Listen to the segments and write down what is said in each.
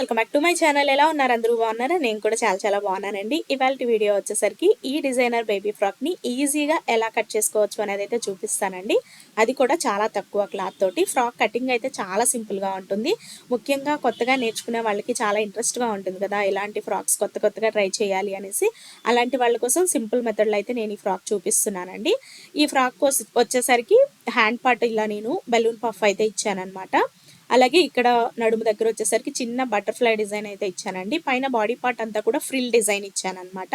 Welcome back to my channel. ఎలా ఉన్నారు? అందరూ బాగున్నారా? నేను కూడా చాలా చాలా బాగున్నానండి. ఇవాళ వీడియో వచ్చేసరికి ఈ డిజైనర్ బేబీ ఫ్రాక్ని ఈజీగా ఎలా కట్ చేసుకోవచ్చు అనేది అయితే చూపిస్తానండి. అది కూడా చాలా తక్కువ క్లాత్ తోటి. ఫ్రాక్ కటింగ్ అయితే చాలా సింపుల్గా ఉంటుంది. ముఖ్యంగా కొత్తగా నేర్చుకునే వాళ్ళకి చాలా ఇంట్రెస్ట్గా ఉంటుంది కదా ఇలాంటి ఫ్రాక్స్ కొత్త కొత్తగా ట్రై చేయాలి అనేసి. అలాంటి వాళ్ళ కోసం సింపుల్ మెథడ్లో అయితే నేను ఈ ఫ్రాక్ చూపిస్తున్నానండి. ఈ ఫ్రాక్ కోసం వచ్చేసరికి హ్యాండ్ పార్ట్ ఇలా నేను బెలూన్ పఫ్ అయితే ఇచ్చానమాట అలాగే ఇక్కడ నడుము దగ్గర వచ్చేసరికి చిన్న బటర్ఫ్లై డిజైన్ అయితే ఇచ్చానండి. పైన బాడీ పార్ట్ అంతా కూడా ఫ్రిల్ డిజైన్ ఇచ్చానమాట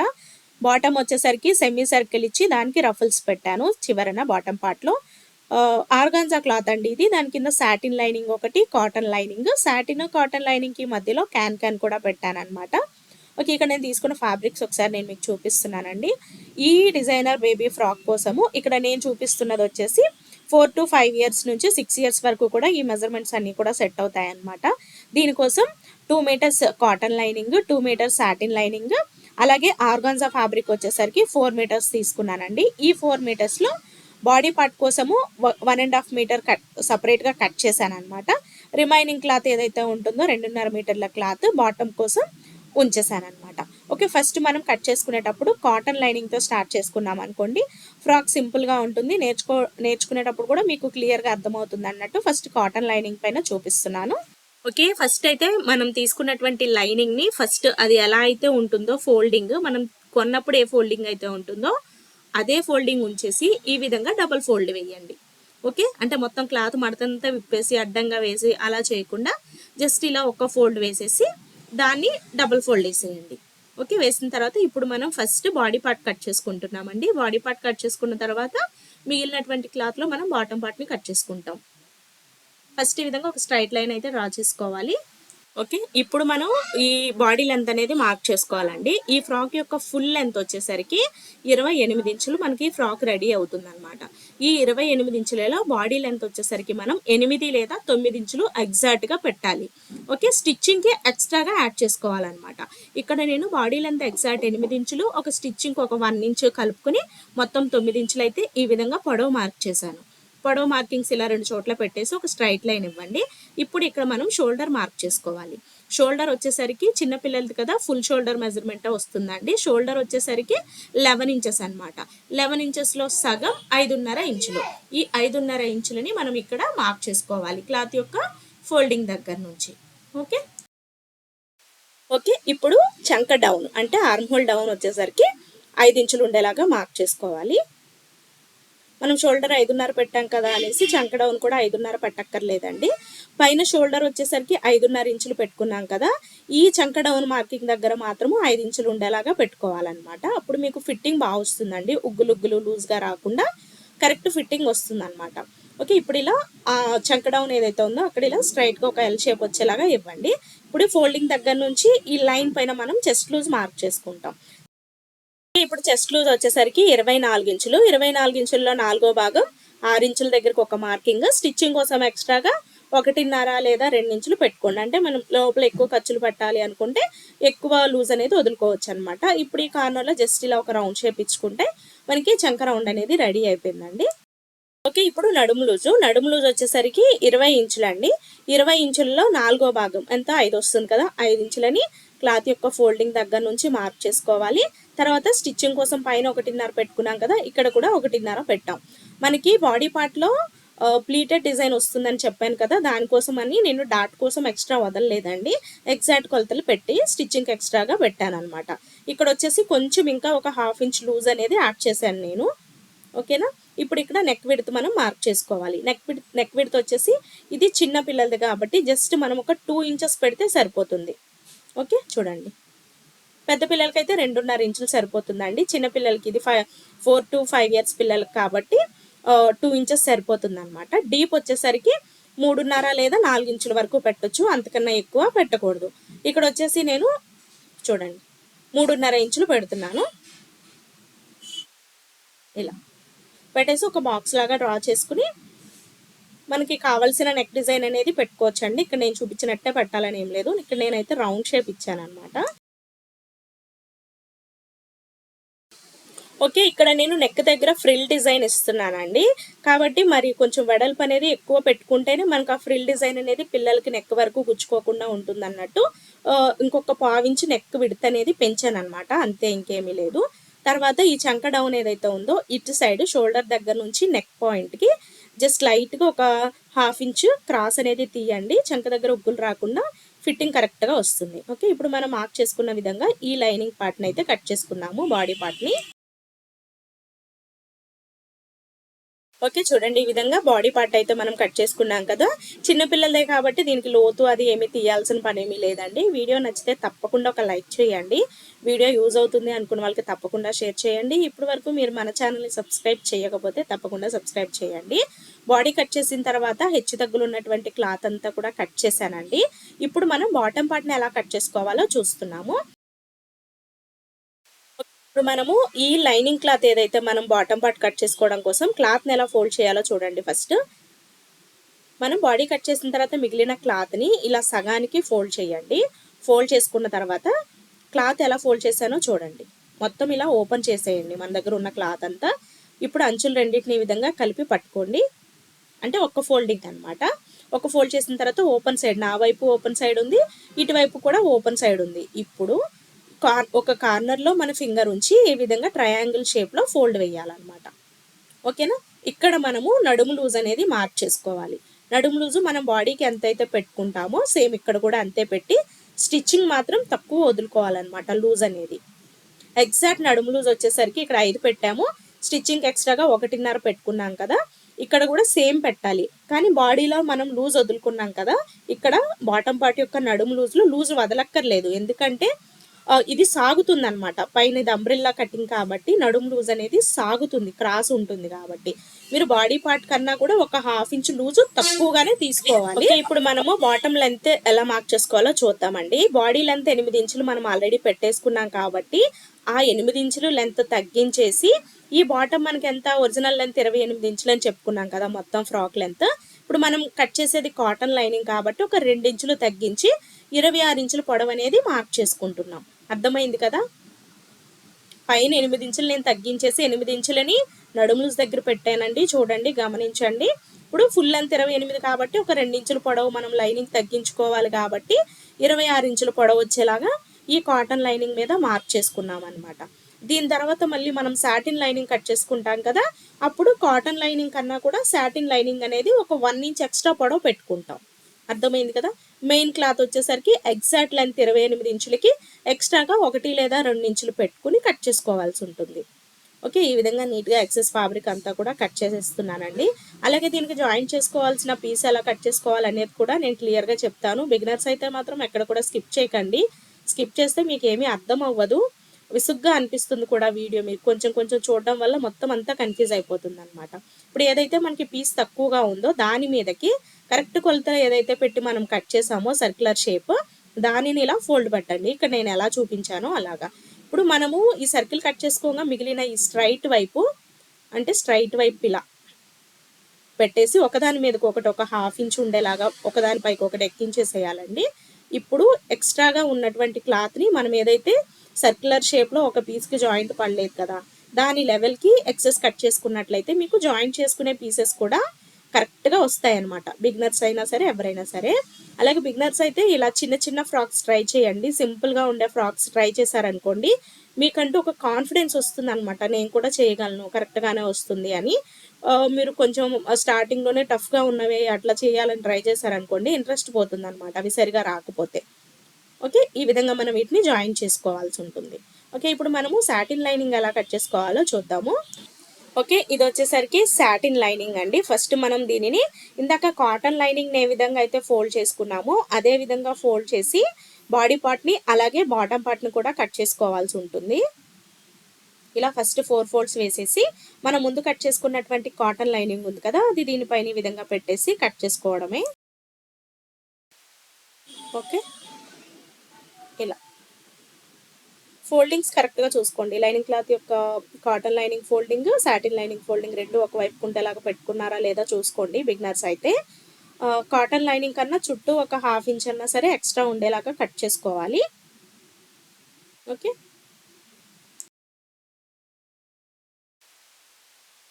బాటమ్ వచ్చేసరికి సెమీ సర్కిల్ ఇచ్చి దానికి రఫుల్స్ పెట్టాను చివరన బాటమ్ పార్ట్లో ఆర్గాన్జా క్లాత్ అండి ఇది. దాని కింద సాటిన్ లైనింగ్ ఒకటి కాటన్ లైనింగ్. సాటిన్ కాటన్ లైనింగ్కి మధ్యలో క్యాన్ క్యాన్ కూడా పెట్టాను అనమాట ఓకే ఇక్కడ నేను తీసుకున్న ఫ్యాబ్రిక్స్ ఒకసారి నేను మీకు చూపిస్తున్నానండి. ఈ డిజైనర్ బేబీ ఫ్రాక్ కోసము ఇక్కడ నేను చూపిస్తున్నది వచ్చేసి ఫోర్ టు ఫైవ్ ఇయర్స్ నుంచి సిక్స్ ఇయర్స్ వరకు కూడా ఈ మెజర్మెంట్స్ అన్నీ కూడా సెట్ అవుతాయి అన్నమాట దీనికోసం two metres cotton lining two metres satin lining అలాగే ఆర్గాన్జా ఫ్యాబ్రిక్ వచ్చేసరికి ఫోర్ మీటర్స్ తీసుకున్నానండి. ఈ ఫోర్ మీటర్స్లో బాడీ పార్ట్ కోసము one and half metre cut సపరేట్గా కట్ చేశాను అనమాట రిమైనింగ్ క్లాత్ ఏదైతే ఉంటుందో రెండున్నర మీటర్ల క్లాత్ బాటమ్ కోసం ఉంచేసాను అనమాట ఓకే ఫస్ట్ మనం కట్ చేసుకునేటప్పుడు కాటన్ లైనింగ్తో స్టార్ట్ చేసుకున్నాం అనుకోండి. ఫ్రాక్ సింపుల్గా ఉంటుంది. నేర్చుకో నేర్చుకునేటప్పుడు కూడా మీకు క్లియర్గా అర్థమవుతుంది అన్నట్టు ఫస్ట్ కాటన్ లైనింగ్ పైన చూపిస్తున్నాను. ఓకే ఫస్ట్ అయితే మనం తీసుకున్నటువంటి లైనింగ్ని ఫస్ట్ అది ఎలా అయితే ఉంటుందో ఫోల్డింగ్ మనం కొన్నప్పుడు ఏ ఫోల్డింగ్ అయితే ఉంటుందో అదే ఫోల్డింగ్ ఉంచేసి ఈ విధంగా డబల్ ఫోల్డ్ వేయండి. ఓకే అంటే మొత్తం క్లాత్ మడతంతా విప్పేసి అడ్డంగా వేసి అలా చేయకుండా జస్ట్ ఇలా ఒక ఫోల్డ్ వేసేసి దాన్ని డబుల్ ఫోల్డ్ వేసేయండి. ఓకే వేసిన తర్వాత ఇప్పుడు మనం ఫస్ట్ బాడీ పార్ట్ కట్ చేసుకుంటున్నామండి. బాడీ పార్ట్ కట్ చేసుకున్న తర్వాత మిగిలినటువంటి క్లాత్లో మనం బాటమ్ పార్ట్ని కట్ చేసుకుంటాం. ఫస్ట్ ఈ విధంగా ఒక స్ట్రైట్ లైన్ అయితే డ్రా చేసుకోవాలి. ఓకే ఇప్పుడు మనం ఈ బాడీ లెంత్ అనేది మార్క్ చేసుకోవాలండి. ఈ ఫ్రాక్ యొక్క ఫుల్ లెంత్ వచ్చేసరికి ఇరవై ఎనిమిది ఇంచులు మనకి ఫ్రాక్ రెడీ అవుతుంది అనమాట ఈ ఇరవై ఎనిమిది ఇంచులలో బాడీ లెంత్ వచ్చేసరికి మనం ఎనిమిది లేదా తొమ్మిది ఇంచులు ఎగ్జాక్ట్గా పెట్టాలి. ఓకే స్టిచ్చింగ్కి ఎక్స్ట్రాగా యాడ్ చేసుకోవాలన్నమాట. ఇక్కడ నేను బాడీ లెంత్ ఎగ్జాక్ట్ ఎనిమిది ఇంచులు ఒక స్టిచ్చింగ్ ఒక వన్ ఇంచు కలుపుకొని మొత్తం తొమ్మిది ఇంచులు అయితే ఈ విధంగా పొడవు మార్క్ చేశాను. పొడవు మార్కింగ్స్ ఇలా రెండు చోట్ల పెట్టేసి ఒక స్ట్రైట్ లైన్ ఇవ్వండి. ఇప్పుడు ఇక్కడ మనం షోల్డర్ మార్క్ చేసుకోవాలి. షోల్డర్ వచ్చేసరికి చిన్నపిల్లలది కదా ఫుల్ షోల్డర్ మెజర్మెంట్ వస్తుందండి. షోల్డర్ వచ్చేసరికి లెవెన్ ఇంచెస్ అనమాట లెవెన్ ఇంచెస్లో సగం ఐదున్నర ఇంచులు. ఈ ఐదున్నర ఇంచులని మనం ఇక్కడ మార్క్ చేసుకోవాలి క్లాత్ యొక్క ఫోల్డింగ్ దగ్గర నుంచి. ఓకే ఓకే ఇప్పుడు చంక డౌన్ అంటే ఆర్మ్ హోల్ డౌన్ వచ్చేసరికి ఐదు ఇంచులు ఉండేలాగా మార్క్ చేసుకోవాలి. మనం షోల్డర్ ఐదున్నర పెట్టాం కదా అనేసి చంక డౌన్ కూడా ఐదున్నర పెట్టక్కర్లేదండి. పైన షోల్డర్ వచ్చేసరికి ఐదున్నర ఇంచులు పెట్టుకున్నాం కదా. ఈ చంక డౌన్ మార్కింగ్ దగ్గర మాత్రము ఐదు ఇంచులు ఉండేలాగా పెట్టుకోవాలన్నమాట. అప్పుడు మీకు ఫిట్టింగ్ బాగా వస్తుందండి. ఉగ్గులు ఉగ్గులు లూజ్గా రాకుండా కరెక్ట్ ఫిట్టింగ్ వస్తుందన్నమాట. ఓకే ఇప్పుడు ఇలా చంక డౌన్ ఏదైతే ఉందో అక్కడ ఇలా స్ట్రైట్గా ఒక ఎల్ షేప్ వచ్చేలాగా ఇవ్వండి. ఇప్పుడు ఫోల్డింగ్ దగ్గర నుంచి ఈ లైన్ పైన మనం చెస్ట్ లూజ్ మార్క్ చేసుకుంటాం. ఇప్పుడు చెస్ట్ లూజ్ వచ్చేసరికి ఇరవై నాలుగు ఇంచులు. ఇరవై నాలుగు ఇంచుల్లో నాలుగో భాగం ఆరు ఇంచుల దగ్గరకు ఒక మార్కింగ్. స్టిచ్చింగ్ కోసం ఎక్స్ట్రాగా ఒకటిన్నర లేదా రెండు ఇంచులు పెట్టుకోండి. అంటే మనం లోపల ఎక్కువ ఖర్చులు పెట్టాలి అనుకుంటే ఎక్కువ లూజ్ అనేది వదులుకోవచ్చు అనమాట ఇప్పుడు ఈ కార్నర్లో జస్ట్ ఇలా ఒక రౌండ్ షేప్ ఇచ్చుకుంటే మనకి చంక రౌండ్ అనేది రెడీ అయిపోయిందండి. ఓకే ఇప్పుడు నడుము లూజు. నడుము లూజ్ వచ్చేసరికి ఇరవై ఇంచులండి. ఇరవై ఇంచుల్లో నాలుగో భాగం. ఎంత? ఐదు వస్తుంది కదా. ఐదు ఇంచులని క్లాత్ యొక్క ఫోల్డింగ్ దగ్గర నుంచి మార్క్ చేసుకోవాలి. తర్వాత స్టిచ్చింగ్ కోసం పైన ఒకటిన్నర పెట్టుకున్నాం కదా ఇక్కడ కూడా ఒకటిన్నర పెట్టాం. మనకి బాడీ పార్ట్లో ప్లీటెడ్ డిజైన్ వస్తుందని చెప్పాను కదా దానికోసం అని నేను డాట్ కోసం ఎక్స్ట్రా వదలలేదండి. ఎగ్జాక్ట్ కొలతలు పెట్టి స్టిచ్చింగ్ ఎక్స్ట్రాగా పెట్టాను అనమాట ఇక్కడ వచ్చేసి కొంచెం ఇంకా ఒక హాఫ్ ఇంచ్ లూజ్ అనేది యాడ్ చేశాను నేను. ఓకేనా? ఇప్పుడు ఇక్కడ నెక్ విడత్ మనం మార్క్ చేసుకోవాలి. నెక్ విడ్ నెక్ విడత్ వచ్చేసి ఇది చిన్న పిల్లలది కాబట్టి జస్ట్ మనం ఒక టూ ఇంచెస్ పెడితే సరిపోతుంది. ఓకే చూడండి. పెద్ద పిల్లలకైతే రెండున్నర ఇంచులు సరిపోతుందండి. చిన్నపిల్లలకి ఇది five four to five years పిల్లలకి కాబట్టి టూ ఇంచెస్ సరిపోతుంది అనమాట డీప్ వచ్చేసరికి మూడున్నర లేదా నాలుగు ఇంచుల వరకు పెట్టొచ్చు. అంతకన్నా ఎక్కువ పెట్టకూడదు. ఇక్కడ వచ్చేసి నేను చూడండి మూడున్నర ఇంచులు పెడుతున్నాను. ఇలా. పెట్టేసి ఒక బాక్స్ లాగా డ్రా చేసుకుని మనకి కావాల్సిన నెక్ డిజైన్ అనేది పెట్టుకోవచ్చండి. ఇక్కడ నేను చూపించినట్టే పెట్టాలని ఏం లేదు. ఇక్కడ నేనైతే రౌండ్ షేప్ ఇచ్చాను అనమాట ఓకే ఇక్కడ నేను నెక్ దగ్గర ఫ్రిల్ డిజైన్ ఇస్తున్నానండి. కాబట్టి మరి కొంచెం వెడల్పు అనేది ఎక్కువ పెట్టుకుంటేనే మనకు ఆ ఫ్రిల్ డిజైన్ అనేది పిల్లలకి నెక్ వరకు గుచ్చుకోకుండా ఉంటుంది అన్నట్టు ఇంకొక పావించి నెక్ విడత అనేది పెంచాను అనమాట అంతే ఇంకేమీ లేదు. తర్వాత ఈ చంక డౌన్ ఏదైతే ఉందో ఇటు సైడ్ షోల్డర్ దగ్గర నుంచి నెక్ పాయింట్కి జస్ట్ లైట్గా ఒక హాఫ్ ఇంచ్ క్రాస్ అనేది తీయండి. చంక దగ్గర ఉగ్గులు రాకుండా ఫిట్టింగ్ కరెక్ట్గా వస్తుంది. ఓకే? ఇప్పుడు మనం మార్క్ చేసుకున్న విధంగా ఈ లైనింగ్ పార్ట్ని అయితే కట్ చేసుకున్నాము బాడీ పార్ట్ని. ఓకే చూడండి ఈ విధంగా బాడీ పార్ట్ అయితే మనం కట్ చేసుకున్నాం కదా. చిన్నపిల్లలదే కాబట్టి దీనికి లోతు అది ఏమి తీయాల్సిన పని ఏమీ లేదండి. వీడియో నచ్చితే తప్పకుండా ఒక లైక్ చేయండి. వీడియో యూజ్ అవుతుంది అనుకున్న వాళ్ళకి తప్పకుండా షేర్ చేయండి. ఇప్పటి వరకు మీరు మన ఛానల్ని సబ్స్క్రైబ్ చేయకపోతే తప్పకుండా సబ్స్క్రైబ్ చేయండి. బాడీ కట్ చేసిన తర్వాత హెచ్చు తగ్గులు ఉన్నటువంటి క్లాత్ అంతా కూడా కట్ చేశానండి. ఇప్పుడు మనం బాటమ్ పార్ట్ని ఎలా కట్ చేసుకోవాలో చూస్తున్నాము. ఇప్పుడు మనము ఈ లైనింగ్ క్లాత్ ఏదైతే మనం బాటమ్ పార్ట్ కట్ చేసుకోవడం కోసం క్లాత్ని ఎలా ఫోల్డ్ చేయాలో చూడండి ఫస్ట్ మనం బాడీ కట్ చేసిన తర్వాత మిగిలిన క్లాత్ని ఇలా సగానికి ఫోల్డ్ చేయండి. ఫోల్డ్ చేసుకున్న తర్వాత క్లాత్ ఎలా ఫోల్డ్ చేశానో చూడండి. మొత్తం ఇలా ఓపెన్ చేసేయండి మన దగ్గర ఉన్న క్లాత్ అంతా. ఇప్పుడు అంచులు రెండింటిని ఈ విధంగా కలిపి పట్టుకోండి. అంటే ఒక్క ఫోల్డింగ్ అనమాట ఒక ఫోల్డ్ చేసిన తర్వాత ఓపెన్ సైడ్ నా వైపు ఓపెన్ సైడ్ ఉంది ఇటువైపు కూడా ఓపెన్ సైడ్ ఉంది. ఇప్పుడు కార్ ఒక కార్నర్లో మన ఫింగర్ ఉంచి ఈ విధంగా ట్రయాంగిల్ షేప్లో ఫోల్డ్ వేయాలన్నమాట. ఓకేనా? ఇక్కడ మనము నడుము లూజ్ అనేది మార్క్ చేసుకోవాలి. నడుము లూజు మనం బాడీకి ఎంతైతే పెట్టుకుంటామో సేమ్ ఇక్కడ కూడా అంతే పెట్టి స్టిచ్చింగ్ మాత్రం తక్కువ వదులుకోవాలన్నమాట లూజ్ అనేది. ఎగ్జాక్ట్ నడుము లూజ్ వచ్చేసరికి ఇక్కడ ఐదు పెట్టాము. స్టిచ్చింగ్ ఎక్స్ట్రాగా ఒకటిన్నర పెట్టుకున్నాం కదా. ఇక్కడ కూడా సేమ్ పెట్టాలి. కానీ బాడీలో మనం లూజ్ వదులుకున్నాం కదా. ఇక్కడ బాటమ్ పార్ట్ యొక్క నడుము లూజ్లో లూజ్ వదలక్కర్లేదు. ఎందుకంటే ఇది సాగుతుంది అనమాట పైన ఇది అంబ్రిల్లా కటింగ్ కాబట్టి నడుము లూజ్ అనేది సాగుతుంది క్రాస్ ఉంటుంది కాబట్టి. మీరు బాడీ పార్ట్ కన్నా కూడా ఒక హాఫ్ ఇంచ్ లూజ్ తక్కువగానే తీసుకోవాలి. ఇప్పుడు మనము బాటమ్ లెంత్ ఎలా మార్క్ చేసుకోవాలో చూద్దామండి. బాడీ లెంత్ ఎనిమిది ఇంచులు మనం ఆల్రెడీ పెట్టేసుకున్నాం కాబట్టి ఆ ఎనిమిది ఇంచులు లెంత్ తగ్గించేసి ఈ బాటమ్ మనకి ఎంత? ఒరిజినల్ లెంత్ ఇరవై ఎనిమిది ఇంచులు అని చెప్పుకున్నాం కదా మొత్తం ఫ్రాక్ లెంత్ ఇప్పుడు మనం కట్ చేసేది కాటన్ లైనింగ్ కాబట్టి ఒక రెండు ఇంచులు తగ్గించి ఇరవై ఆరు ఇంచుల పొడవు అనేది మార్క్ చేసుకుంటున్నాం. అర్థమైంది కదా? పైన ఎనిమిది ఇంచులు నేను తగ్గించేసి ఎనిమిది ఇంచులని నడుములు దగ్గర పెట్టానండి. చూడండి గమనించండి. ఇప్పుడు ఫుల్ లెంత్ ఇరవై ఎనిమిది కాబట్టి ఒక రెండు ఇంచుల పొడవు మనం లైనింగ్ తగ్గించుకోవాలి కాబట్టి ఇరవై ఆరు ఇంచుల పొడవు వచ్చేలాగా ఈ కాటన్ లైనింగ్ మీద మార్క్ చేసుకున్నాం అనమాట దీని తర్వాత మళ్ళీ మనం సాటిన్ లైనింగ్ కట్ చేసుకుంటాం కదా? అప్పుడు కాటన్ లైనింగ్ కన్నా కూడా సాటిన్ లైనింగ్ అనేది ఒక వన్ ఇంచ్ ఎక్స్ట్రా పొడవు పెట్టుకుంటాం. అర్థమైంది కదా? మెయిన్ క్లాత్ వచ్చేసరికి ఎగ్జాక్ట్ లెంత్ ఇరవై ఎనిమిది ఇంచులకి ఎక్స్ట్రాగా ఒకటి లేదా రెండు ఇంచులు పెట్టుకుని కట్ చేసుకోవాల్సి ఉంటుంది. ఓకే ఈ విధంగా నీట్గా ఎక్సెస్ ఫ్యాబ్రిక్ అంతా కూడా కట్ చేసేస్తున్నానండి. అలాగే దీనికి జాయిన్ చేసుకోవాల్సిన పీస్ ఎలా కట్ చేసుకోవాలనేది కూడా నేను క్లియర్గా చెప్తాను. బిగినర్స్ అయితే మాత్రం ఎక్కడ కూడా స్కిప్ చేయకండి. స్కిప్ చేస్తే మీకు ఏమీ అర్థం అవ్వదు. విసుగ్గా అనిపిస్తుంది కూడా వీడియో మీరు కొంచెం కొంచెం చూడడం వల్ల మొత్తం అంతా కన్ఫ్యూజ్ అయిపోతుంది అనమాట ఇప్పుడు ఏదైతే మనకి పీస్ తక్కువగా ఉందో దాని మీదకి కరెక్ట్ కొలత ఏదైతే పెట్టి మనం కట్ చేసామో సర్క్యులర్ షేప్ దానిని ఇలా ఫోల్డ్ పట్టండి. ఇక్కడ నేను ఎలా చూపించానో అలాగా. ఇప్పుడు మనము ఈ సర్కిల్ కట్ చేసుకోగా మిగిలిన ఈ స్ట్రైట్ వైపు అంటే స్ట్రైట్ వైపు ఇలా పెట్టేసి ఒకదాని మీదకి ఒకటి ఒక హాఫ్ ఇంచ్ ఉండేలాగా ఒకదానిపైకి ఒకటి ఎక్కించేసేయాలండి. ఇప్పుడు ఎక్స్ట్రాగా ఉన్నటువంటి క్లాత్ని మనం ఏదైతే సర్క్యులర్ షేప్లో ఒక పీస్కి జాయింట్ పడలేదు కదా. దాని లెవెల్కి ఎక్సెస్ కట్ చేసుకున్నట్లయితే మీకు జాయింట్ చేసుకునే పీసెస్ కూడా కరెక్ట్గా వస్తాయి అనమాట బిగ్నర్స్ అయినా సరే ఎవరైనా సరే. అలాగే బిగ్నర్స్ అయితే ఇలా చిన్న చిన్న ఫ్రాక్స్ ట్రై చేయండి. సింపుల్గా ఉండే ఫ్రాక్స్ ట్రై చేశారనుకోండి మీకంటూ ఒక కాన్ఫిడెన్స్ వస్తుంది అనమాట నేను కూడా చేయగలను కరెక్ట్గానే వస్తుంది అని. మీరు కొంచెం స్టార్టింగ్లోనే టఫ్గా ఉన్నవి అట్లా చేయాలని ట్రై చేశారనుకోండి ఇంట్రెస్ట్ పోతుంది అనమాట అవి సరిగా రాకపోతే. ఓకే? ఈ విధంగా మనం వీటిని జాయిన్ చేసుకోవాల్సి ఉంటుంది. ఓకే? ఇప్పుడు మనము సాటిన్ లైనింగ్ ఎలా కట్ చేసుకోవాలో చూద్దాము. ఓకే? ఇది వచ్చేసరికి సాటిన్ లైనింగ్ అండి. ఫస్ట్ మనం దీనిని ఇందాక కాటన్ లైనింగ్ ఏ విధంగా అయితే ఫోల్డ్ చేసుకున్నామో అదే విధంగా ఫోల్డ్ చేసి బాడీ పార్ట్ని అలాగే బాటమ్ పార్ట్ని కూడా కట్ చేసుకోవాల్సి ఉంటుంది. ఇలా ఫస్ట్ ఫోర్ ఫోల్డ్స్ వేసేసి మనం ముందు కట్ చేసుకున్నటువంటి కాటన్ లైనింగ్ ఉంది కదా అది దీనిపైన ఈ విధంగా పెట్టేసి కట్ చేసుకోవడమే. ఓకే ఇలా ఫోల్డింగ్స్ కరెక్ట్గా చూసుకోండి. లైనింగ్ క్లాత్ యొక్క cotton lining folding satin lining folding రెండు ఒకవైపు కుంటేలాగా పెట్టుకున్నారా లేదా చూసుకోండి బిగ్నర్స్ అయితే. కాటన్ లైనింగ్ కన్నా చుట్టూ ఒక హాఫ్ ఇంచ్ అన్నా సరే ఎక్స్ట్రా ఉండేలాగా కట్ చేసుకోవాలి. ఓకే?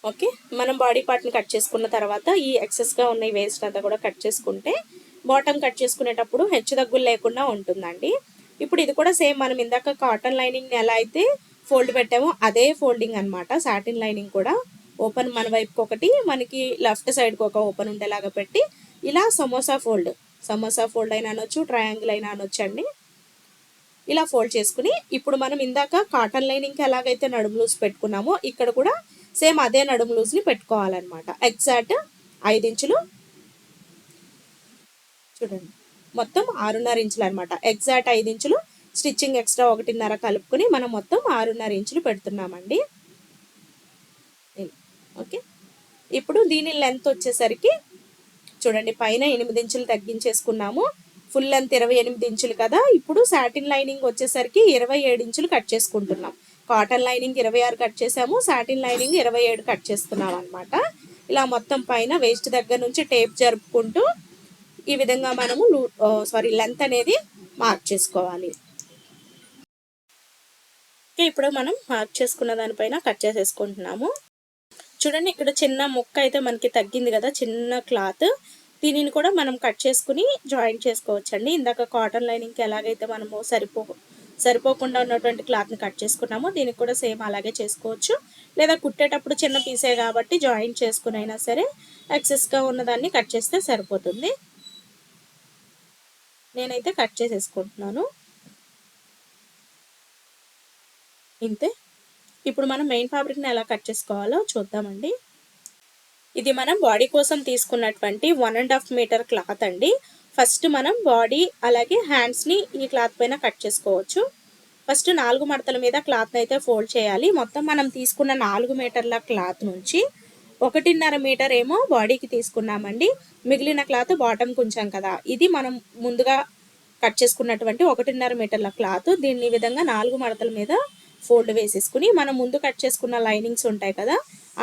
ఓకే? మనం బాడీ పార్ట్ని కట్ చేసుకున్న తర్వాత ఈ ఎక్సెస్గా ఉన్న ఈ వేస్ట్ అంతా కూడా కట్ చేసుకుంటే బాటమ్ కట్ చేసుకునేటప్పుడు హెచ్చు తగ్గులు లేకుండా ఉంటుందండి. ఇప్పుడు ఇది కూడా సేమ్ మనం ఇందాక కాటన్ లైనింగ్ని ఎలా అయితే ఫోల్డ్ పెట్టామో అదే ఫోల్డింగ్ అనమాట సాటిన్ లైనింగ్ కూడా. ఓపెన్ మన వైపుకి ఒకటి మనకి లెఫ్ట్ సైడ్కి ఒక ఓపెన్ ఉండేలాగా పెట్టి ఇలా సమోసా ఫోల్డ్ సమోసా ఫోల్డ్ అయినా అనొచ్చు ట్రయాంగిల్ అయినా అనొచ్చు అండి. ఇలా ఫోల్డ్ చేసుకుని ఇప్పుడు మనం ఇందాక కాటన్ లైనింగ్కి ఎలాగైతే నడుము లూజ్ పెట్టుకున్నామో ఇక్కడ కూడా సేమ్ అదే నడుము లూజ్ని పెట్టుకోవాలన్నమాట. ఎగ్జాక్ట్ ఐదు ఇంచులు. చూడండి. మొత్తం ఆరున్నర ఇంచులు అనమాట ఎగ్జాక్ట్ ఐదు ఇంచులు స్టిచ్చింగ్ ఎక్స్ట్రా ఒకటిన్నర కలుపుకొని మనం మొత్తం ఆరున్నర ఇంచులు పెడుతున్నామండి. ఓకే. ఇప్పుడు దీని లెంత్ వచ్చేసరికి చూడండి పైన ఎనిమిది ఇంచులు తగ్గించేసుకున్నాము. ఫుల్ లెంత్ ఇరవై ఎనిమిది ఇంచులు కదా. ఇప్పుడు సాటిన్ లైనింగ్ వచ్చేసరికి ఇరవై ఏడు ఇంచులు కట్ చేసుకుంటున్నాం. కాటన్ లైనింగ్ ఇరవై ఆరు కట్ చేసాము. సాటిన్ లైనింగ్ ఇరవై ఏడు కట్ చేస్తున్నాం అనమాట ఇలా మొత్తం పైన వేస్ట్ దగ్గర నుంచి టేప్ జరుపుకుంటూ ఈ విధంగా మనము సారీ లెంత్ అనేది మార్క్ చేసుకోవాలి. ఇప్పుడు మనం మార్క్ చేసుకున్న దానిపైన కట్ చేసేసుకుంటున్నాము. చూడండి ఇక్కడ చిన్న ముక్క అయితే మనకి తగ్గింది కదా చిన్న క్లాత్ దీనిని కూడా మనం కట్ చేసుకుని జాయింట్ చేసుకోవచ్చండి. ఇందాక కాటన్ లైనింగ్కి ఎలాగైతే మనము సరిపో సరిపోకుండా ఉన్నటువంటి క్లాత్ని కట్ చేసుకున్నామో దీనికి కూడా సేమ్ అలాగే చేసుకోవచ్చు. లేదా కుట్టేటప్పుడు చిన్న పీసే కాబట్టి జాయింట్ చేసుకునైనా సరే ఎక్సెస్గా ఉన్నదాన్ని కట్ చేస్తే సరిపోతుంది. నేనైతే కట్ చేసేసుకుంటున్నాను. ఇంతే. ఇప్పుడు మనం మెయిన్ ఫ్యాబ్రిక్ని ఎలా కట్ చేసుకోవాలో చూద్దామండి. ఇది మనం బాడీ కోసం తీసుకున్నటువంటి one and half metre cloth అండి. ఫస్ట్ మనం బాడీ అలాగే హ్యాండ్స్ని ఈ క్లాత్ పైన కట్ చేసుకోవచ్చు. ఫస్ట్ నాలుగు మడతల మీద క్లాత్ని అయితే ఫోల్డ్ చేయాలి. మొత్తం మనం తీసుకున్న నాలుగు మీటర్ల క్లాత్ నుంచి ఒకటిన్నర మీటర్ ఏమో బాడీకి తీసుకున్నామండి. మిగిలిన క్లాత్ బాటమ్ కొంచెం కదా. ఇది మనం ముందుగా కట్ చేసుకున్నటువంటి ఒకటిన్నర మీటర్ల క్లాత్. దీన్ని విధంగా నాలుగు మడతల మీద ఫోల్డ్ వేసేసుకుని మనం ముందు కట్ చేసుకున్న లైనింగ్స్ ఉంటాయి కదా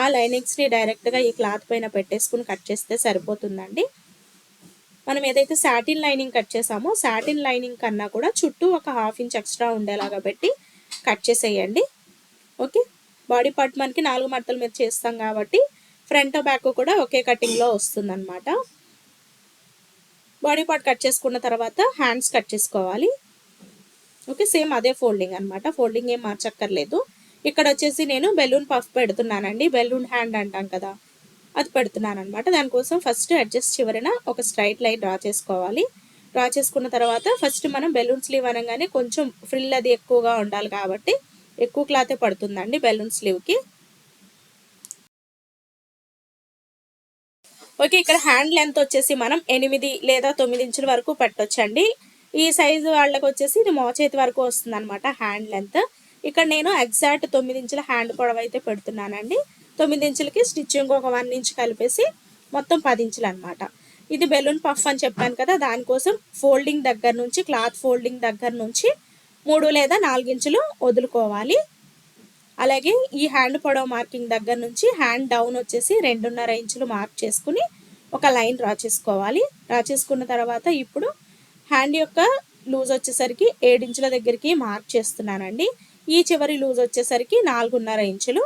ఆ లైనింగ్స్ని డైరెక్ట్గా ఈ క్లాత్ పైన పెట్టేసుకుని కట్ చేస్తే సరిపోతుందండి. మనం ఏదైతే సాటిన్ లైనింగ్ కట్ చేసామో సాటిన్ లైనింగ్ కన్నా కూడా చుట్టూ ఒక హాఫ్ ఇంచ్ ఎక్స్ట్రా ఉండేలాగా పెట్టి కట్ చేసేయండి. ఓకే? బాడీ పార్ట్ మనకి నాలుగు మడతల మీద చేస్తాం కాబట్టి ఫ్రంట్ బ్యాక్ కూడా ఒకే కటింగ్లో వస్తుందన్నమాట. బాడీ పార్ట్ కట్ చేసుకున్న తర్వాత హ్యాండ్స్ కట్ చేసుకోవాలి. ఓకే సేమ్ అదే ఫోల్డింగ్ అనమాట ఫోల్డింగ్ ఏం మార్చక్కర్లేదు. ఇక్కడ వచ్చేసి నేను బెలూన్ పఫ్ పెడుతున్నానండి. బెలూన్ హ్యాండ్ అంటాం కదా అది పెడుతున్నాను అనమాట దానికోసం ఫస్ట్ అడ్జస్ట్ చివరిన ఒక స్ట్రైట్ లైన్ డ్రా చేసుకోవాలి. డ్రా చేసుకున్న తర్వాత ఫస్ట్ మనం బెలూన్ స్లీవ్ అనగానే కొంచెం ఫ్రిల్ అది ఎక్కువగా ఉండాలి కాబట్టి ఎక్కువ క్లాతే పడుతుందండి బెలూన్ స్లీవ్కి ఓకే ఇక్కడ హ్యాండ్ లెంత్ వచ్చేసి మనం ఎనిమిది లేదా తొమ్మిది ఇంచుల వరకు పెట్టొచ్చండి. ఈ సైజు వాళ్ళకి వచ్చేసి ఇది మోచేతి వరకు వస్తుంది అనమాట హ్యాండ్ లెంత్. ఇక్కడ నేను ఎగ్జాక్ట్ తొమ్మిది ఇంచుల హ్యాండ్ పొడవ అయితే పెడుతున్నానండి. తొమ్మిది ఇంచులకి స్టిచ్చింగ్ ఒక వన్ ఇంచ్ కలిపేసి మొత్తం పది ఇంచులు అనమాట ఇది బెలూన్ పఫ్ అని చెప్పాను కదా దానికోసం ఫోల్డింగ్ దగ్గర నుంచి క్లాత్ ఫోల్డింగ్ దగ్గర నుంచి మూడు లేదా నాలుగు ఇంచులు వదులుకోవాలి. అలాగే ఈ హ్యాండ్ పొడవ మార్కింగ్ దగ్గర నుంచి హ్యాండ్ డౌన్ వచ్చేసి రెండున్నర ఇంచులు మార్క్ చేసుకుని ఒక లైన్ డ్రా చేసుకోవాలి. డ్రా చేసుకున్న తర్వాత ఇప్పుడు హ్యాండ్ యొక్క లూజ్ వచ్చేసరికి ఏడించుల దగ్గరికి మార్క్ చేస్తున్నానండి. ఈ చివరి లూజ్ వచ్చేసరికి నాలుగున్నర ఇంచులు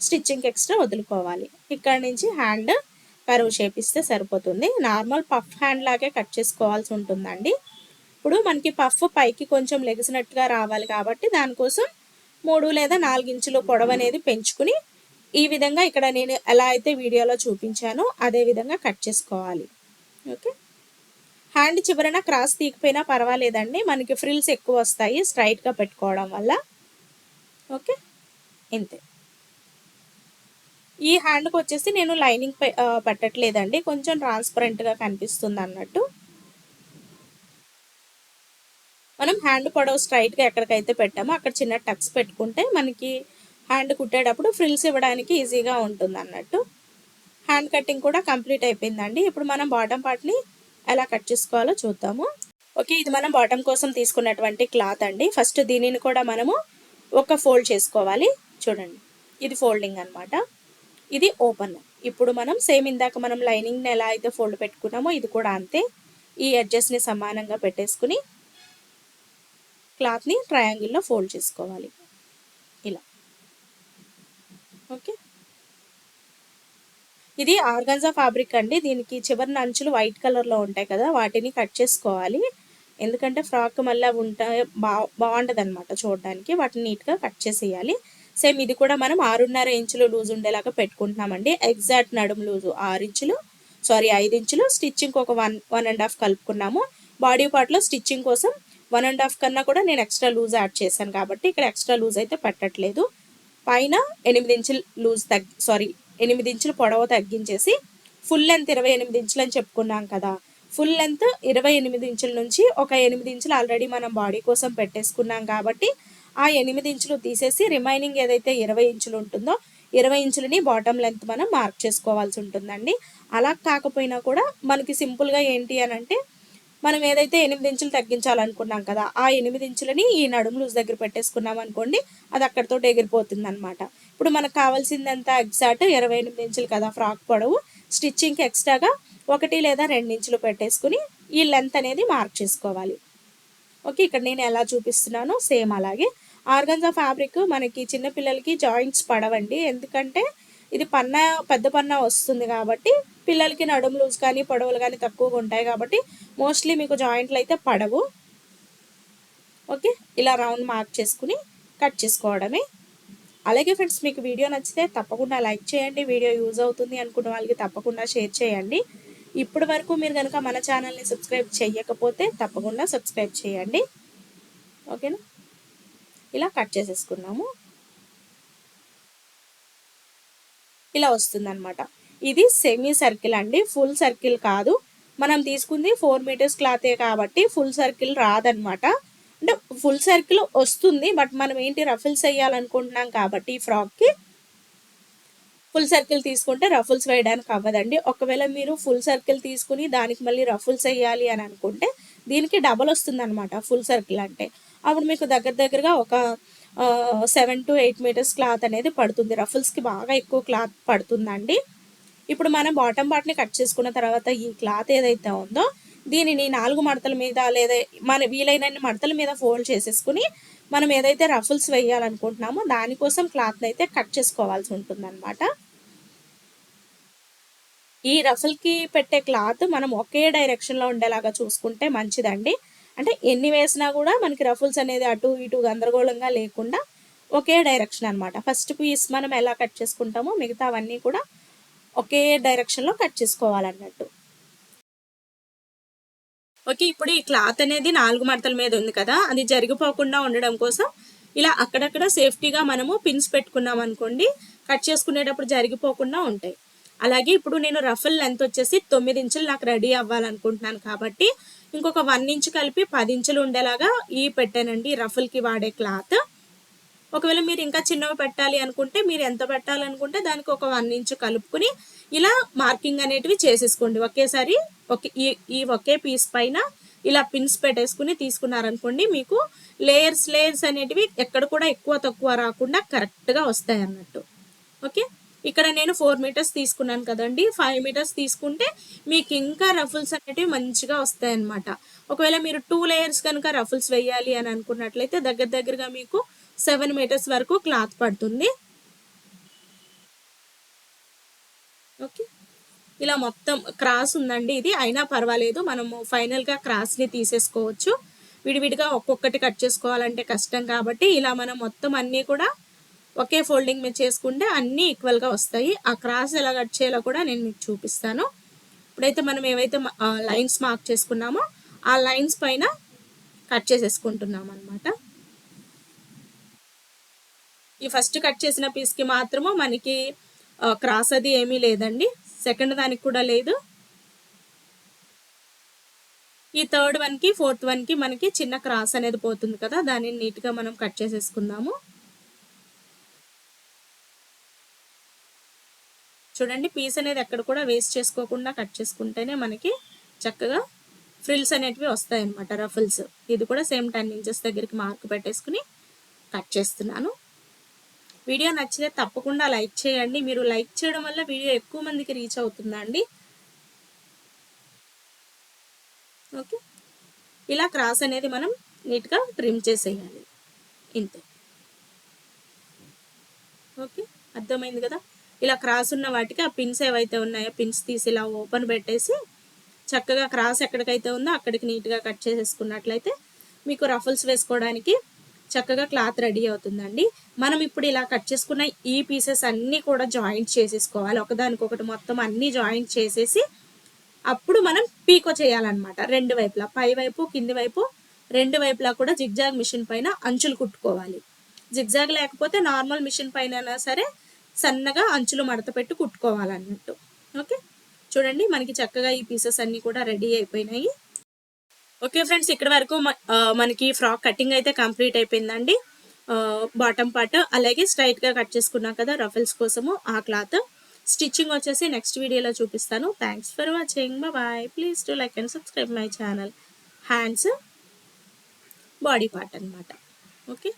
స్టిచ్చింగ్ ఎక్స్ట్రా వదులుకోవాలి. ఇక్కడ నుంచి హ్యాండ్ కరువు చేపిస్తే సరిపోతుంది. నార్మల్ పఫ్ హ్యాండ్ లాగే కట్ చేసుకోవాల్సి ఉంటుందండి. ఇప్పుడు మనకి పఫ్ పైకి కొంచెం లెగిసినట్టుగా రావాలి కాబట్టి దానికోసం మూడు లేదా నాలుగు ఇంచులు పొడవు అనేది పెంచుకుని ఈ విధంగా ఇక్కడ నేను ఎలా అయితే వీడియోలో చూపించానో అదే విధంగా కట్ చేసుకోవాలి. ఓకే? హ్యాండ్ చివరన క్రాస్ తీకపోయినా పర్వాలేదండి. మనకి ఫ్రిల్స్ ఎక్కువ వస్తాయి స్ట్రైట్గా పెట్టుకోవడం వల్ల. ఓకే? ఇంతే. ఈ హ్యాండ్కి వచ్చేసి నేను లైనింగ్ పెట్టట్లేదండి. కొంచెం ట్రాన్స్పరెంట్గా కనిపిస్తుంది అన్నట్టు. మనం హ్యాండ్ పొడవు స్ట్రైట్గా ఎక్కడికైతే పెట్టామో అక్కడ చిన్న టక్స్ పెట్టుకుంటే మనకి హ్యాండ్ కుట్టేటప్పుడు ఫ్రిల్స్ ఇవ్వడానికి ఈజీగా ఉంటుంది అన్నట్టు హ్యాండ్ కటింగ్ కూడా కంప్లీట్ అయిపోయిందండి. ఇప్పుడు మనం బాటమ్ పార్ట్ని ఎలా కట్ చేసుకోవాలో చూద్దాము. ఓకే ఇది మనం బాటమ్ కోసం తీసుకున్నటువంటి క్లాత్ అండి. ఫస్ట్ దీనిని కూడా మనము ఒక ఫోల్డ్ చేసుకోవాలి. చూడండి ఇది ఫోల్డింగ్ అనమాట ఇది ఓపెన్. ఇప్పుడు మనం సేమ్ ఇందాక మనం లైనింగ్ని ఎలా అయితే ఫోల్డ్ పెట్టుకున్నామో ఇది కూడా అంతే. ఈ అడ్జస్ట్ని సమానంగా పెట్టేసుకుని క్లాత్ని ట్రయాంగిల్లో ఫోల్డ్ చేసుకోవాలి. ఇలా. ఓకే? ఇది ఆర్గాన్జా ఫ్యాబ్రిక్ అండి. దీనికి చివరిన అంచులు వైట్ కలర్లో ఉంటాయి కదా వాటిని కట్ చేసుకోవాలి. ఎందుకంటే ఫ్రాక్ మళ్ళీ ఉంటే బా బాగుంటుంది అనమాట చూడడానికి. వాటిని నీట్గా కట్ చేసేయాలి. సేమ్ ఇది కూడా మనం ఆరున్నర ఇంచులు లూజ్ ఉండేలాగా పెట్టుకుంటున్నామండి. ఎగ్జాక్ట్ నడుము లూజు ఆరు ఇంచులు సారీ ఐదు ఇంచులు. స్టిచ్చింగ్ ఒక వన్ వన్ అండ్ హాఫ్ కలుపుకున్నాము. బాడీ పార్ట్లో స్టిచ్చింగ్ కోసం వన్ అండ్ హాఫ్ కన్నా కూడా నేను ఎక్స్ట్రా లూజ్ యాడ్ చేశాను కాబట్టి ఇక్కడ ఎక్స్ట్రా లూజ్ అయితే పెట్టట్లేదు. పైన ఎనిమిది ఇంచులు లూజ్ తగ్గి సారీ ఎనిమిది ఇంచులు పొడవు తగ్గించేసి ఫుల్ లెంత్ ఇరవై ఎనిమిది ఇంచులు అని చెప్పుకున్నాం కదా. ఫుల్ లెంత్ ఇరవై ఎనిమిది ఇంచుల నుంచి ఒక ఎనిమిది ఇంచులు ఆల్రెడీ మనం బాడీ కోసం పెట్టేసుకున్నాం కాబట్టి ఆ ఎనిమిది ఇంచులు తీసేసి రిమైనింగ్ ఏదైతే ఇరవై ఇంచులు ఉంటుందో ఇరవై ఇంచులని బాటమ్ లెంత్ మనం మార్క్ చేసుకోవాల్సి ఉంటుందండి. అలా కాకపోయినా కూడా మనకి సింపుల్గా ఏంటి అని అంటే మనం ఏదైతే ఎనిమిది ఇంచులు తగ్గించాలనుకున్నాం కదా ఆ ఎనిమిది ఇంచులని ఈ నడుము లూజ్ దగ్గర పెట్టేసుకున్నాం అనుకోండి అది అక్కడితో ఎగిరిపోతుంది అనమాట ఇప్పుడు మనకు కావాల్సిందంతా ఎగ్జాక్ట్ ఇరవై ఎనిమిది ఇంచులు కదా ఫ్రాక్ పొడవు. స్టిచ్చింగ్కి ఎక్స్ట్రాగా ఒకటి లేదా రెండు ఇంచులు పెట్టేసుకుని ఈ లెంత్ అనేది మార్క్ చేసుకోవాలి. ఓకే ఇక్కడ నేను ఎలా చూపిస్తున్నానో సేమ్ అలాగే. ఆర్గన్జా ఫ్యాబ్రిక్ మనకి చిన్నపిల్లలకి జాయింట్స్ పడవండి. ఎందుకంటే ఇది పన్న పెద్ద పన్న వస్తుంది కాబట్టి పిల్లలకి నడుము లూజ్ కానీ పొడవులు కానీ తక్కువగా ఉంటాయి కాబట్టి మోస్ట్లీ మీకు జాయింట్లు అయితే పడవు. ఓకే? ఇలా రౌండ్ మార్క్ చేసుకుని కట్ చేసుకోవడమే. అలాగే ఫ్రెండ్స్ మీకు వీడియో నచ్చితే తప్పకుండా లైక్ చేయండి. వీడియో యూజ్ అవుతుంది అనుకున్న వాళ్ళకి తప్పకుండా షేర్ చేయండి. ఇప్పటి వరకు మీరు కనుక మన ఛానల్ని సబ్స్క్రైబ్ చేయకపోతే తప్పకుండా సబ్స్క్రైబ్ చేయండి. ఓకేనా? ఇలా కట్ చేసేసుకున్నాము. ఇలా వస్తుందన్నమాట. ఇది సెమీ సర్కిల్ అండి. ఫుల్ సర్కిల్ కాదు. మనం తీసుకుంది ఫోర్ మీటర్స్ క్లాతే కాబట్టి ఫుల్ సర్కిల్ రాదనమాట అంటే ఫుల్ సర్కిల్ వస్తుంది బట్ మనం ఏంటి రఫుల్స్ వేయాలనుకుంటున్నాం కాబట్టి ఈ ఫ్రాక్కి ఫుల్ సర్కిల్ తీసుకుంటే రఫుల్స్ వేయడానికి అవ్వదండి. ఒకవేళ మీరు ఫుల్ సర్కిల్ తీసుకుని దానికి మళ్ళీ రఫుల్స్ వేయాలి అని అనుకుంటే దీనికి డబల్ వస్తుంది అనమాట ఫుల్ సర్కిల్ అంటే. అప్పుడు మీకు దగ్గర దగ్గరగా ఒక seven to eight metres cloth అనేది పడుతుంది. రఫుల్స్కి బాగా ఎక్కువ క్లాత్ పడుతుందండి. ఇప్పుడు మనం బాటమ్ పార్ట్ని కట్ చేసుకున్న తర్వాత ఈ క్లాత్ ఏదైతే ఉందో దీనిని నాలుగు మడతల మీద లేదా మన వీలైనన్ని మడతల మీద ఫోల్డ్ చేసేసుకుని మనం ఏదైతే రఫుల్స్ వేయాలనుకుంటున్నామో దానికోసం క్లాత్ని అయితే కట్ చేసుకోవాల్సి ఉంటుందన్నమాట. ఈ రఫుల్కి పెట్టే క్లాత్ మనం ఒకే డైరెక్షన్లో ఉండేలాగా చూసుకుంటే మంచిదండి. అంటే ఎన్ని వేసినా కూడా మనకి రఫుల్స్ అనేది అటు ఇటు గందరగోళంగా లేకుండా ఒకే డైరెక్షన్ అనమాట ఫస్ట్ పీస్ మనం ఎలా కట్ చేసుకుంటామో మిగతా అవన్నీ కూడా ఒకే డైరెక్షన్లో కట్ చేసుకోవాలన్నట్టు. ఓకే ఇప్పుడు ఈ క్లాత్ అనేది నాలుగు మడతల మీద ఉంది కదా అది జరిగిపోకుండా ఉండడం కోసం ఇలా అక్కడక్కడ సేఫ్టీగా మనము పిన్స్ పెట్టుకున్నాం అనుకోండి కట్ చేసుకునేటప్పుడు జరిగిపోకుండా ఉంటాయి. అలాగే ఇప్పుడు నేను రఫల్ లెంత్ వచ్చేసి తొమ్మిది ఇంచులు నాకు రెడీ అవ్వాలనుకుంటున్నాను కాబట్టి ఇంకొక వన్ ఇంచ్ కలిపి పది ఇంచులు ఉండేలాగా ఈ పెట్టానండి రఫుల్కి వాడే క్లాత్ ఒకవేళ మీరు ఇంకా చిన్నవి పెట్టాలి అనుకుంటే మీరు ఎంత పెట్టాలనుకుంటే దానికి ఒక వన్ ఇంచ్ కలుపుకుని ఇలా మార్కింగ్ అనేటివి చేసేసుకోండి. ఒకేసారి ఒకే ఈ ఈ ఒకే పీస్ పైన ఇలా పిన్స్ పెట్టేసుకుని తీసుకున్నారనుకోండి మీకు లేయర్స్ లేయర్స్ అనేటివి ఎక్కడ కూడా ఎక్కువ తక్కువ రాకుండా కరెక్ట్గా వస్తాయి అన్నట్టు ఓకే? ఇక్కడ నేను ఫోర్ మీటర్స్ తీసుకున్నాను కదండి. ఫైవ్ మీటర్స్ తీసుకుంటే మీకు ఇంకా రఫుల్స్ అనేటివి మంచిగా వస్తాయి అన్నమాట ఒకవేళ మీరు టూ లేయర్స్ కనుక రఫుల్స్ వేయాలి అని అనుకున్నట్లయితే దగ్గర దగ్గరగా మీకు సెవెన్ మీటర్స్ వరకు క్లాత్ పడుతుంది. ఓకే ఇలా మొత్తం క్రాస్ ఉందండి ఇది. అయినా పర్వాలేదు. మనము ఫైనల్గా క్రాస్ని తీసేసుకోవచ్చు. విడివిడిగా ఒక్కొక్కటి కట్ చేసుకోవాలంటే కష్టం కాబట్టి ఇలా మనం మొత్తం అన్నీ కూడా ఒకే ఫోల్డింగ్ మీద చేసుకుంటే అన్నీ ఈక్వల్గా వస్తాయి. ఆ క్రాస్ ఎలా కట్ చేయాలో కూడా నేను మీకు చూపిస్తాను. ఇప్పుడైతే మనం ఏవైతే లైన్స్ మార్క్ చేసుకున్నామో ఆ లైన్స్ పైన కట్ చేసేసుకుంటున్నాం అనమాట ఈ ఫస్ట్ కట్ చేసిన పీస్కి మాత్రము మనకి క్రాస్ అది ఏమీ లేదండి. సెకండ్ దానికి కూడా లేదు. ఈ థర్డ్ వన్కి ఫోర్త్ వన్కి మనకి చిన్న క్రాస్ అనేది పోతుంది కదా దాన్ని నీట్గా మనం కట్ చేసేసుకుందాము. చూడండి పీస్ అనేది ఎక్కడ కూడా వేస్ట్ చేసుకోకుండా కట్ చేసుకుంటేనే మనకి చక్కగా ఫ్రిల్స్ అనేటివి వస్తాయి రఫిల్స్. రఫుల్స్ ఇది కూడా సేమ్ టెన్ ఇంచెస్ దగ్గరికి మార్క్ పెట్టేసుకుని కట్ చేస్తున్నాను. వీడియో నచ్చితే తప్పకుండా లైక్ చేయండి. మీరు లైక్ చేయడం వల్ల వీడియో ఎక్కువ మందికి రీచ్ అవుతుందండి ఓకే. ఇలా క్రాస్ అనేది మనం నీట్గా ట్రిమ్ చేసేయాలి. ఇంతే. ఓకే. అర్థమైంది కదా? ఇలా క్రాస్ ఉన్న వాటికి ఆ పిన్స్ ఏవైతే ఉన్నాయో పిన్స్ తీసి ఇలా ఓపెన్ పెట్టేసి చక్కగా క్రాస్ ఎక్కడికైతే ఉందో అక్కడికి నీట్గా కట్ చేసేసుకున్నట్లయితే మీకు రఫల్స్ వేసుకోవడానికి చక్కగా క్లాత్ రెడీ అవుతుందండి. మనం ఇప్పుడు ఇలా కట్ చేసుకున్న ఈ పీసెస్ అన్నీ కూడా జాయింట్ చేసేసుకోవాలి. ఒకదానికొకటి మొత్తం అన్నీ జాయింట్ చేసేసి అప్పుడు మనం పీకో చేయాలన్నమాట. రెండు వైపులా పై వైపు కింది వైపు రెండు వైపులా కూడా జిగ్జాగ్ మిషన్ పైన అంచులు కుట్టుకోవాలి. జిగ్జాగ్ లేకపోతే నార్మల్ మిషన్ పైన సరే సన్నగా అంచులు మడత పెట్టి కుట్టుకోవాలన్నట్టు. ఓకే? చూడండి మనకి చక్కగా ఈ పీసెస్ అన్నీ కూడా రెడీ అయిపోయినాయి. ఓకే ఫ్రెండ్స్ ఇక్కడ వరకు మనకి ఫ్రాక్ కటింగ్ అయితే కంప్లీట్ అయిపోయిందండి. బాటమ్ పార్ట్ అలాగే స్ట్రైట్గా కట్ చేసుకున్నాం కదా రఫెల్స్ కోసము ఆ క్లాత్. స్టిచ్చింగ్ వచ్చేసి నెక్స్ట్ వీడియోలో చూపిస్తాను. Thanks for watching bye please to like and subscribe my channel hands body part అన్నమాట. ఓకే?